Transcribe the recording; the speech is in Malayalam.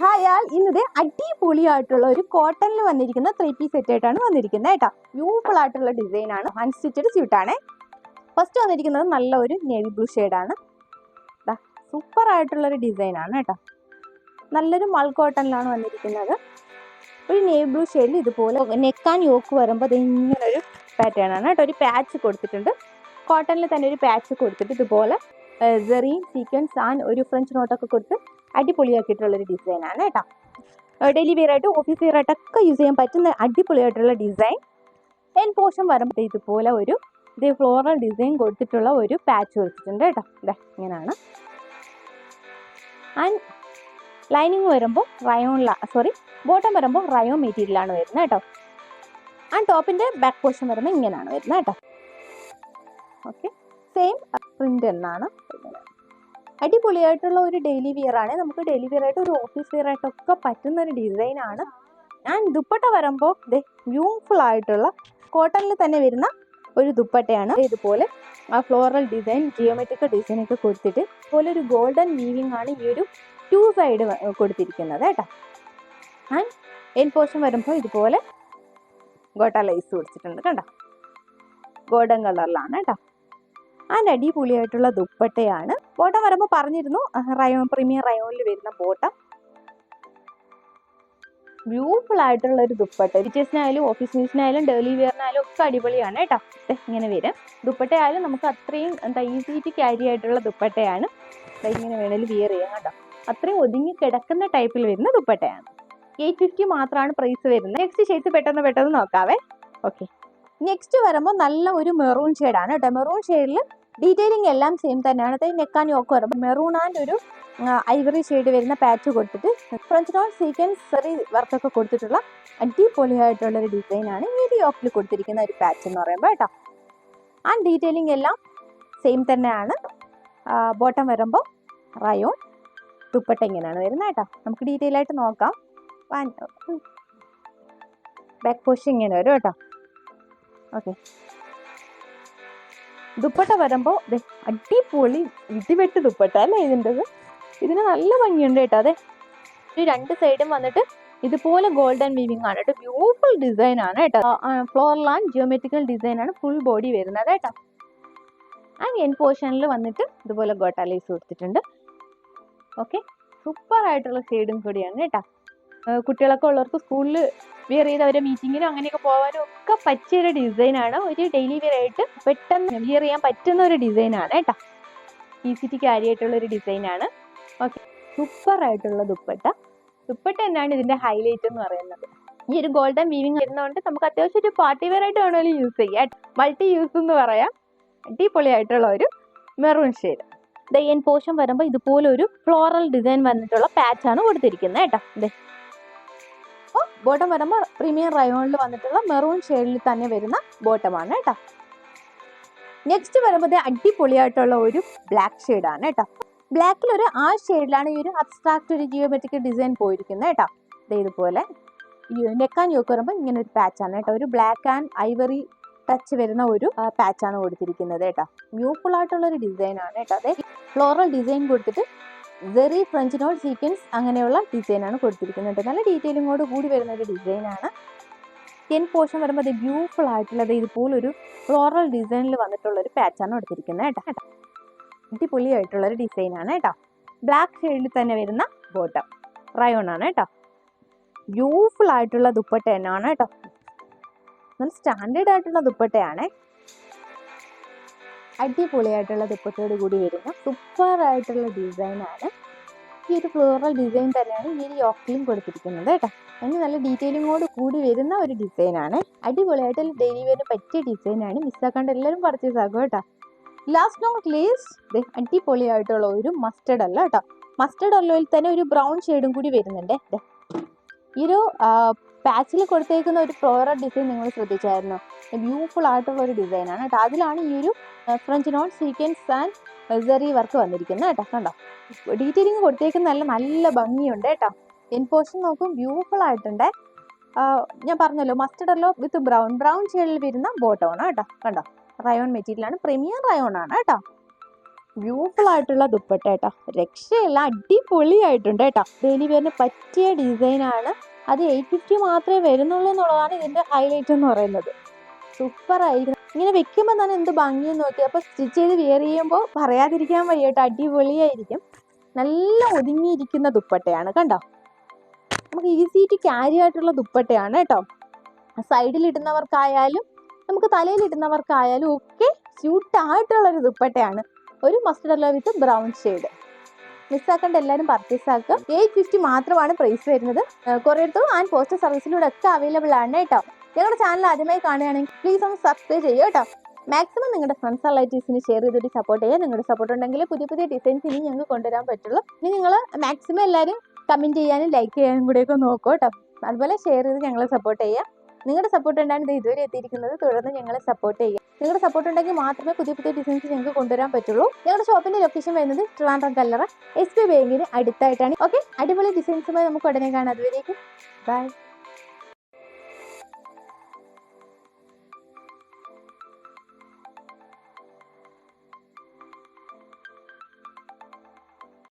ഹായ് ആൾ ഇന്നത് അടിപൊളിയായിട്ടുള്ള ഒരു കോട്ടണിൽ വന്നിരിക്കുന്ന ത്രീ പീസ് സെറ്റ് ആയിട്ടാണ് വന്നിരിക്കുന്നത് കേട്ടോ. ബ്യൂട്ടിഫുൾ ആയിട്ടുള്ള ഡിസൈൻ ആണ്. അൺസ്റ്റിച്ചഡ് സ്യൂട്ടാണ് ഫസ്റ്റ് വന്നിരിക്കുന്നത് നല്ല ഒരു നേവി ബ്ലൂ ഷെയ്ഡാണ് സൂപ്പർ ആയിട്ടുള്ള ഒരു ഡിസൈൻ ആണ് കേട്ടോ. നല്ലൊരു മൾ കോട്ടണിലാണ് വന്നിരിക്കുന്നത്. ഒരു നേവി ബ്ലൂ ഷെയ്ഡിൽ ഇതുപോലെ നെക്കാൻ യോക്ക് വരുമ്പോൾ അത് ഇങ്ങനെ ഒരു പാറ്റേൺ ആണ് കേട്ടോ. ഒരു പാച്ച് കൊടുത്തിട്ടുണ്ട്. കോട്ടണിൽ തന്നെ ഒരു പാച്ച് കൊടുത്തിട്ട് ഇതുപോലെ ജെറിയും സീക്വൻസ് ആൻഡ് ഒരു ഫ്രഞ്ച് നോട്ടൊക്കെ കൊടുത്ത് അടിപൊളിയാക്കിയിട്ടുള്ളൊരു ഡിസൈനാണ് കേട്ടോ. ഡെയിലി വെയർ ആയിട്ട് ഓഫീസ് വെയർ ആയിട്ടൊക്കെ യൂസ് ചെയ്യാൻ പറ്റുന്ന അടിപൊളിയായിട്ടുള്ള ഡിസൈൻ എൻ പോഷൻ വരുമ്പോൾ ഇതുപോലെ ഒരു ഇതേ ഫ്ലോറൽ ഡിസൈൻ കൊടുത്തിട്ടുള്ള ഒരു പാച്ച് വെച്ചിട്ടുണ്ട് കേട്ടോ. ഇതാ ഇങ്ങനെയാണ് ആൻഡ് ലൈനിങ് വരുമ്പോൾ റയോൺ സോറി ബോട്ടം വരുമ്പോൾ റയോൺ മെറ്റീരിയലാണ് വരുന്നത് കേട്ടോ. ആൻഡ് ടോപ്പിന്റെ ബാക്ക് പോർഷൻ വരുമ്പോൾ ഇങ്ങനെയാണ് വരുന്നത് കേട്ടോ. ഓക്കെ സെയിം പ്രിന്റ് എന്നാണ് അടിപൊളിയായിട്ടുള്ള ഒരു ഡെയിലി വിയർ ആണ്. നമുക്ക് ഡെയിലി വിയർ ആയിട്ട് ഒരു ഓഫീസ് വിയർ ആയിട്ടൊക്കെ പറ്റുന്ന ഒരു ഡിസൈൻ ആണ്. ആൻഡ് ദുപ്പട്ട വരുമ്പോൾ ബ്യൂട്ടിഫുൾ ആയിട്ടുള്ള കോട്ടണിൽ തന്നെ വരുന്ന ഒരു ദുപ്പട്ടയാണ്. ഇതുപോലെ ആ ഫ്ലോറൽ ഡിസൈൻ ജിയോമെട്രിക്കൽ ഡിസൈൻ ഒക്കെ കൊടുത്തിട്ട് ഇതുപോലെ ഒരു ഗോൾഡൻ വീവിംഗ് ആണ് ഈ ഒരു ടു സൈഡ് കൊടുത്തിരിക്കുന്നത് കേട്ടോ. ആൻഡ് എൻ പോർഷൻ വരുമ്പോൾ ഇതുപോലെ ഗോട്ട ലൈസ് കൊടുത്തിട്ടുണ്ട് കണ്ടോ ഗോൾഡൻ കളറിലാണ് കേട്ടോ. അടിപൊളിയായിട്ടുള്ള ദുപ്പട്ടയാണ്. ബോട്ടം വരുമ്പോൾ പറഞ്ഞിരുന്നു റയോൺ പ്രീമിയർ റയോണിൽ വരുന്ന ബോട്ടം. ബ്യൂട്ടിഫുൾ ആയിട്ടുള്ള ഒരു ദുപ്പട്ട. ടീച്ചേഴ്സിനായാലും ഓഫീസ് ന്യൂസിനായാലും ഡെയിലി വെയറിനായാലും ഒക്കെ അടിപൊളിയാണ് കേട്ടോ. ഇങ്ങനെ വരും. ദുപ്പട്ടയായാലും നമുക്ക് അത്രയും എന്താ ഈസി ക്യാരി ആയിട്ടുള്ള ദുപ്പട്ടയാണ്. ഇങ്ങനെ വേണമെങ്കിൽ വിയർ ചെയ്യാം കേട്ടോ. അത്രയും ഒതുങ്ങി കിടക്കുന്ന ടൈപ്പിൽ വരുന്ന ദുപ്പട്ടയാണ്. എയ്റ്റ് ഫിഫ്റ്റി മാത്രമാണ് പ്രൈസ് വരുന്നത്. നെക്സ്റ്റ് ഷെയ്ഡ്സ് പെട്ടെന്ന് പെട്ടെന്ന് നോക്കാവേ. ഓക്കെ നെക്സ്റ്റ് വരുമ്പോൾ നല്ല ഒരു മെറൂൺ ഷെയ്ഡാണ് കേട്ടോ. മെറൂൺ ഷെയ്ഡിൽ ഡീറ്റെയിലിംഗ് എല്ലാം സെയിം തന്നെയാണ്. അതായത് നെക്കാൻ യോക്ക് വരും. മെറൂൺ ആൻഡ് ഒരു ഐവറി ഷെയ്ഡ് വരുന്ന പാച്ച് കൊടുത്തിട്ട് ഫ്രഞ്ച് നോൺ സീക്വൻസ് സെറി വർക്കൊക്കെ കൊടുത്തിട്ടുള്ള അടിപൊളിയായിട്ടുള്ള ഒരു ഡിസൈനാണ് ഈ ഒരു യോക്കിൽ കൊടുത്തിരിക്കുന്ന ഒരു പാച്ച് എന്ന് പറയുമ്പോൾ കേട്ടോ. ആ ഡീറ്റെയിലിംഗ് എല്ലാം സെയിം തന്നെയാണ്. ബോട്ടം വരുമ്പോൾ റയോൺ ദുപ്പട്ട ഇങ്ങനെയാണ് വരുന്നത് കേട്ടോ. നമുക്ക് ഡീറ്റെയിൽ ആയിട്ട് നോക്കാം. ബാക്ക് പോഷൻ ഇങ്ങനെ വരും കേട്ടോ. ഓക്കെ ദുപ്പട്ട വരുമ്പോൾ അടിപൊളി ഇടിവെട്ട് ദുപ്പട്ട അല്ലേ ഇതിന്റെത്? ഇതിന് നല്ല ഭംഗിയുണ്ട് കേട്ടോ. അതെ ഒരു രണ്ട് സൈഡും വന്നിട്ട് ഇതുപോലെ ഗോൾഡൻ വീവിംഗ് ആണ് കേട്ടോ. ബ്യൂട്ടിഫുൾ ഡിസൈൻ ആണ് കേട്ടോ. ഫ്ലോറൽ ആൻഡ് ജിയോമെട്രിക്കൽ ഡിസൈൻ ആണ് ഫുൾ ബോഡി വരുന്നത് കേട്ടോ. ആൻഡ് എൻ പോർഷനിൽ വന്നിട്ട് ഇതുപോലെ ഗോട്ടാലീസ് കൊടുത്തിട്ടുണ്ട് ഓക്കെ സൂപ്പർ ആയിട്ടുള്ള ഷെയ്ഡും കൂടിയാണ് കേട്ടോ. കുട്ടികളൊക്കെ ഉള്ളവർക്ക് സ്കൂളിൽ വിയർ ചെയ്ത് അവരെ മീറ്റിങ്ങിനും അങ്ങനെയൊക്കെ പോകാനും ഒക്കെ പറ്റിയ ഒരു ഡിസൈനാണ് ഒരു ഡെയിലി വിയർ ആയിട്ട് പെട്ടെന്ന് വിയർ ചെയ്യാൻ പറ്റുന്ന ഒരു ഡിസൈനാണ് കേട്ടോ. ഈസിറ്റി ക്യാരി ആയിട്ടുള്ള ഒരു ഡിസൈനാണ് ഓക്കെ സൂപ്പർ ആയിട്ടുള്ള ദുപ്പട്ട. ദുപ്പട്ട തന്നെയാണ് ഇതിന്റെ ഹൈലൈറ്റ് എന്ന് പറയുന്നത്. ഈ ഒരു ഗോൾഡൻ വീവിങ് വരുന്നതുകൊണ്ട് നമുക്ക് അത്യാവശ്യം ഒരു പാർട്ടി വെയർ ആയിട്ട് വേണമെങ്കിലും യൂസ് ചെയ്യാം മൾട്ടി യൂസ് എന്ന് പറയാം. അടിപൊളിയായിട്ടുള്ള ഒരു മെറൂൺ ഷെയ്ഡ് ദയ്യൻ പോഷൻ വരുമ്പോൾ ഇതുപോലെ ഒരു ഫ്ലോറൽ ഡിസൈൻ വന്നിട്ടുള്ള പാച്ചാണ് കൊടുത്തിരിക്കുന്നത് കേട്ടോ. ദേ അപ്പോൾ ബോട്ടം വരുമ്പോൾ പ്രീമിയം റയോണിൽ വന്നിട്ടുള്ള മെറൂൺ ഷെയ്ഡിൽ തന്നെ വരുന്ന ബോട്ടമാണ് കേട്ടോ. നെക്സ്റ്റ് വരുമ്പോൾ അടിപൊളിയായിട്ടുള്ള ഒരു ബ്ലാക്ക് ഷെയ്ഡാണ് കേട്ടോ. ബ്ലാക്കിൽ ഒരു ആ ഷെയ്ഡിലാണ് ഈ ഒരു അബ്സ്ട്രാക്ട് ഒരു ജിയോമെട്രിക് ഡിസൈൻ പോയിരിക്കുന്നത് കേട്ടോ. ഇതുപോലെ നെക്കാൻ യോക്ക് വരുമ്പോൾ ഇങ്ങനെ ഒരു പാച്ചാണ് കേട്ടോ. ഒരു ബ്ലാക്ക് ആൻഡ് ഐവറി ടച്ച് വരുന്ന ഒരു പാച്ചാണ് കൊടുത്തിരിക്കുന്നത് കേട്ടോ. ബ്യൂട്ടിഫുൾ ആയിട്ടുള്ള ഒരു ഡിസൈൻ ആണ് കേട്ടോ. അതെ ഫ്ലോറൽ ഡിസൈൻ കൊടുത്തിട്ട് വെറി ഫ്രഞ്ച് നോട്ട് സീക്വൻസ് അങ്ങനെയുള്ള ഡിസൈനാണ് കൊടുത്തിരിക്കുന്നത് നല്ല ഡീറ്റെയിലിങ്ങോട് കൂടി വരുന്ന ഒരു ഡിസൈനാണ് ടെൻ പോർഷൻ വരുമ്പോൾ അത് ബ്യൂട്ടിഫുൾ ആയിട്ടുള്ളത് ഇതുപോലൊരു ഫ്ലോറൽ ഡിസൈനിൽ വന്നിട്ടുള്ള ഒരു പാറ്റേൺ കൊടുത്തിരിക്കുന്നത് കേട്ടോ. കേട്ടോ അടിപൊളിയായിട്ടുള്ള ഒരു ഡിസൈനാണ് കേട്ടോ. ബ്ലാക്ക് ഷെയ്ഡിൽ തന്നെ വരുന്ന ബോട്ടം റയോൺ ആണ് കേട്ടോ. ബ്യൂട്ടിഫുൾ ആയിട്ടുള്ള ദുപ്പട്ട തന്നെയാണ് കേട്ടോ. നല്ല സ്റ്റാൻഡേർഡ് ആയിട്ടുള്ള ദുപ്പട്ടയാണ്. അടിപൊളിയായിട്ടുള്ള ദുപ്പട്ടയോട് കൂടി വരുന്ന സൂപ്പർ ആയിട്ടുള്ള ഡിസൈനാണ്. ഈ ഒരു ഫ്ലോറൽ ഡിസൈൻ തന്നെയാണ് ഈ ഒരു കൊടുത്തിരിക്കുന്നത് കേട്ടോ. അതിന് നല്ല ഡീറ്റെയിലിങ്ങോട് കൂടി വരുന്ന ഒരു ഡിസൈനാണ്. അടിപൊളിയായിട്ട് ഡെയിലി വെയറിന് പറ്റിയ ഡിസൈനാണ്. മിസ്സാക്കാണ്ട് എല്ലാവരും പർച്ചേസ് ആക്കും കേട്ടോ. ലാസ്റ്റ് നോട്ട് ലീസ്റ്റ് അടിപൊളിയായിട്ടുള്ള ഒരു മസ്റ്റർഡ് അല്ല കേട്ടോ. മസ്റ്റർഡ് അല്ലോയിൽ തന്നെ ഒരു ബ്രൗൺ ഷെയ്ഡും കൂടി വരുന്നുണ്ട്. ഈ ഒരു പാച്ചിൽ കൊടുത്തേക്കുന്ന ഒരു ഫ്ലോറൽ ഡിസൈൻ നിങ്ങൾ ശ്രദ്ധിച്ചായിരുന്നു? ബ്യൂട്ടിഫുൾ ആയിട്ടുള്ള ഒരു ഡിസൈനാണ് കേട്ടോ. അതിലാണ് ഈ ഒരു ഫ്രഞ്ച് നോൺ സീക്വൻസ് ആൻഡ് സെറി വർക്ക് വന്നിരിക്കുന്നത് കേട്ടോ. കണ്ടോ? ഡീറ്റെയിലിംഗ് കൊടുത്തേക്കുന്ന നല്ല ഭംഗിയുണ്ട് കേട്ടോ. എൻ നോക്കും ബ്യൂട്ടിഫുൾ ആയിട്ടുണ്ട്. ഞാൻ പറഞ്ഞല്ലോ മസ്റ്റർഡ് അല്ലോ വിത്ത് ബ്രൗൺ ബ്രൗൺ ഷെയ്ഡിൽ വരുന്ന ബോട്ടമാണ് കേട്ടോ. കണ്ടോ? റയോൺ മെറ്റീരിയലാണ് പ്രീമിയർ റയോൺ ആണ് കേട്ടോ. ബ്യൂട്ടിഫുൾ ആയിട്ടുള്ള ദുപ്പട്ട കേട്ടോ. രക്ഷയല്ല അടിപൊളിയായിട്ടുണ്ട് കേട്ടോ. ഡെലിവറിന് പറ്റിയ ഡിസൈനാണ് അത് എയ്റ്റ് ഫിഫ്റ്റി മാത്രമേ വരുന്നുള്ളൂ എന്നുള്ളതാണ് ഇതിന്റെ ഹൈലൈറ്റ് എന്ന് പറയുന്നത്. സൂപ്പർ ആയിരിക്കും. ഇങ്ങനെ വെക്കുമ്പോൾ തന്നെ എന്ത് ഭംഗിയെന്ന് നോക്കി അപ്പോൾ സ്റ്റിച്ച് ചെയ്ത് വെയർ ചെയ്യുമ്പോൾ പറയാതിരിക്കാൻ വയ്യ കേട്ടോ അടിപൊളിയായിരിക്കും. നല്ല ഒതുങ്ങിയിരിക്കുന്ന ദുപ്പട്ടയാണ് കണ്ടോ? നമുക്ക് ഈസി ടു ക്യാരി ആയിട്ടുള്ള ദുപ്പട്ടയാണ് കേട്ടോ. സൈഡിലിടുന്നവർക്കായാലും നമുക്ക് തലയിലിടുന്നവർക്കായാലും ഒക്കെ സ്യൂട്ട് ആയിട്ടുള്ള ഒരു ദുപ്പട്ടയാണ്. ഒരു മസ്റ്റർഡ് വിത്ത് ബ്രൗൺ ഷെയ്ഡ് മിസ്സാക്കേണ്ട എല്ലാവരും പർച്ചേസ് ആക്കുക. എയ്റ്റ് ഫിഫ്റ്റി മാത്രമാണ് പ്രൈസ് വരുന്നത്. കുറേ ത്രൂ ആൻഡ് പോസ്റ്റൽ സർവീസിലൂടെ ഒക്കെ അവൈലബിൾ ആണ് കേട്ടോ. ഞങ്ങളുടെ ചാനൽ ആദ്യമായി കാണുകയാണെങ്കിൽ പ്ലീസ് ഒന്ന് സബ്സ്ക്രൈബ് ചെയ്യുക കേട്ടോ. മാക്സിമം നിങ്ങളുടെ ഫ്രണ്ട്സ് റിലേറ്റീവ്സിന് ഷെയർ ചെയ്തിട്ട് സപ്പോർട്ട് ചെയ്യുക. നിങ്ങളുടെ സപ്പോർട്ട് ഉണ്ടെങ്കിൽ പുതിയ പുതിയ ഡിസൈൻസ് ഇനി ഞങ്ങൾക്ക് കൊണ്ടുവരാൻ പറ്റുള്ളൂ. ഇനി നിങ്ങൾ മാക്സിമം എല്ലാവരും കമന്റ് ചെയ്യാനും ലൈക്ക് ചെയ്യാനും കൂടെയൊക്കെ നോക്കുക കേട്ടോ. അതുപോലെ ഷെയർ ചെയ്ത് ഞങ്ങളെ സപ്പോർട്ട് ചെയ്യുക. നിങ്ങളുടെ സപ്പോർട്ട് ഉണ്ടാണ് ഇത് ഇതുവരെ എത്തിയിരിക്കുന്നത്. തുടർന്ന് ഞങ്ങളെ സപ്പോർട്ട് ചെയ്യുക. നിങ്ങളുടെ സപ്പോർട്ട് ഉണ്ടെങ്കിൽ മാത്രമേ പുതിയ പുതിയ ഡിസൈൻസ് നിങ്ങൾക്ക് കൊണ്ടുവരാൻ പറ്റുള്ളൂ. ഞങ്ങളുടെ ഷോപ്പിന്റെ ലൊക്കേഷൻ വരുന്നത് ട്രിവാൻഡ്രം കല്ലറ. എസ് ബി ബാങ്കിന് അടുത്തായിട്ടാണ്. ഓക്കെ അടിപൊളി ഡിസൈൻസുമായി നമുക്ക് ഉടനെ കാണാം. അതുവരേക്കും. ബൈ